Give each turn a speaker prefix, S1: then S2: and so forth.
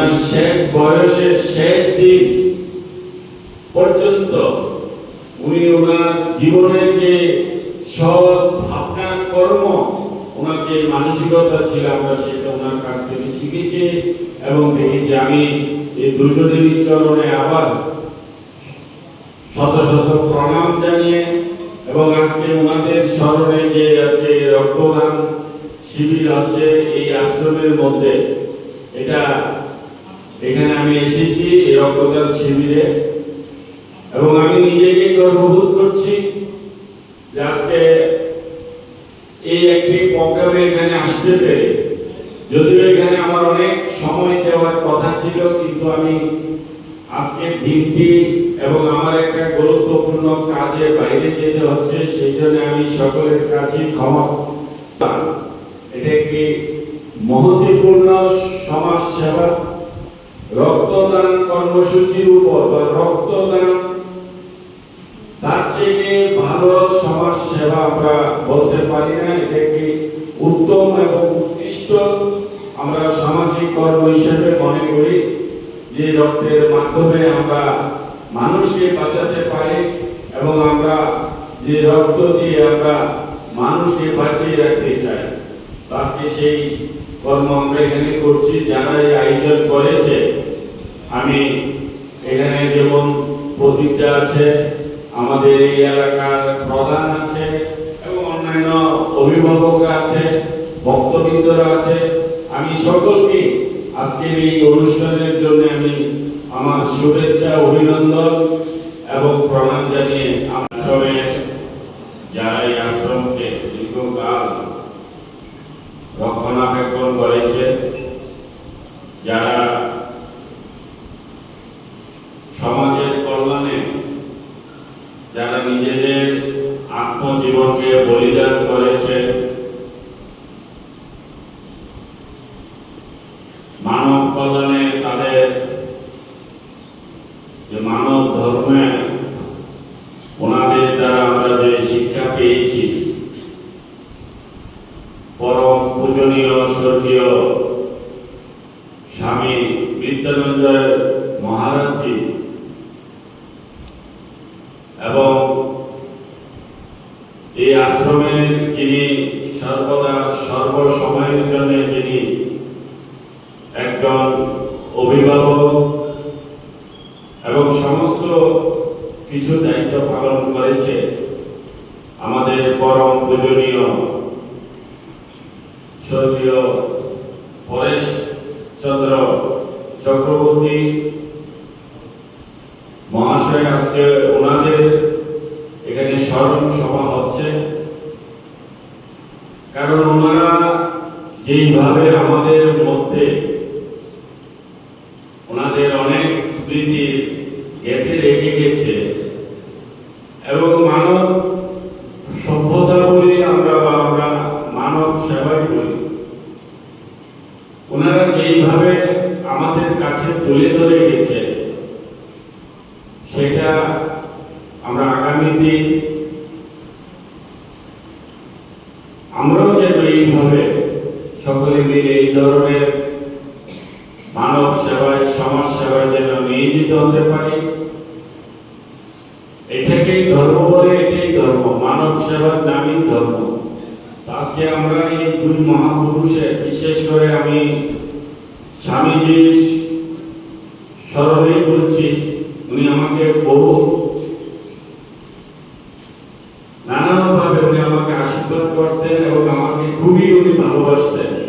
S1: ওনার শেষ বয়সের শেষ দিন পর্যন্ত উনি ওনার জীবনে যে সৎ ভাবনা, কর্ম ওনার যে মানসিকতা ছিল, আমরা সেটা ওনার কাছ থেকে শিখেছি এবং দেখেছি আমি এই দুজনেরই চরণে আবার শত শত প্রণাম জানিয়ে এবং আজকে ওনাদের স্মরণে যে আজকে রক্তদান শিবির হচ্ছে এই আশ্রমের মধ্যে, এটা এখানে আমি এসেছি এই রক্তদান শিবিরে এবং আমি নিজেকে গর্ববোধ করছি আজকে এই একটি প্রোগ্রামে এখানে আসতে পেরে। যদিও এখানে আমার অনেক সময় দেওয়ার কথা ছিল, কিন্তু আমি আজকের দিনটি এবং আমার একটা গুরুত্বপূর্ণ কাজে বাইরে যেতে হচ্ছে, সেই জন্য আমি সকলের কাছে ক্ষমা এটা একটি মহত্বপূর্ণ সমাজ সেবা। রক্তদান কর্মসূচির উপর বা রক্তদান, তার থেকে ভালো সমাজ সেবা আমরা বলতে পারি না। এটা উত্তম এবং উৎকৃষ্ট আমরা সামাজিক কর্ম হিসেবে মনে করি, যে রক্তের মাধ্যমে আমরা মানুষকে বাঁচাতে পারি এবং আমরা যে রক্ত দিয়ে আমরা মানুষকে বাঁচিয়ে রাখতে চাই। আজকে সেই কর্ম আমরা এখানে করছি, যারা এই আয়োজন করেছে আমি এখানে যেমন প্রতিজ্ঞা আছে, আমাদের এই এলাকার প্রধান আছে এবং অন্যান্য অভিভাবকরা আছে, ভক্তবৃন্দরা আছে। আমি সকলকে আজকের এই অনুষ্ঠানের জন্য আমি আমার শুভেচ্ছা, অভিনন্দন এবং প্রণাম জানিয়ে আশ্রমের যারা এই আশ্রমকে দীর্ঘকাল রক্ষণাবেক্ষণ করেছে, যারা সমাজের কল্যাণে যারা নিজেদের আত্মজীবনকে বলিদান করেছে মানব কল্যাণে তাদের যে মানব ধর্মে ওনাদের দ্বারা আমরা যে শিক্ষা পেয়েছি, পরম পূজনীয় স্বর্গীয় স্বামী বিদ্যানন্দয় মহারাজজি এবং এই আশ্রমের যিনি সর্বদা সর্বসময়ের জন্য যিনি একজন অভিভাবক কিছু দায়িত্ব পালন করেছে আমাদের পরম পূজনীয় স্বর্গীয় পরেশ চন্দ্র চক্রবর্তী। মহাশয় আজকে ওনাদের এখানে স্মরণ সভা হচ্ছে। কারণ ওনারা যেইভাবে আমাদের মধ্যে ওনাদের অনেক স্মৃতি গেঁথে রেখে গেছে এবং মানব সভ্যতা বলি আমরা বা আমরা মানব সেবাই বলি ওনারা যেইভাবে আমাদের কাছে তুলে ধরে গেছে সেটা আমরা আগামী দিন আমরাও যেন এইভাবে সকলে মিলে এই ধরনের মানব সেবায়, সমাজ সেবায় যেন নিয়োজিত হতে পারি। এটাকেই ধর্ম বলে, এটাই ধর্ম। মানব সেবার নামই ধর্ম। আজকে আমরা এই দুই মহাপুরুষের, বিশেষ করে আমি স্বামীজির স্মরণে বলছি, উনি আমাকে বহু নানাভাবে উনি আমাকে আশীর্বাদ করতেন এবং আমাকে খুবই উনি ভালোবাসতেন।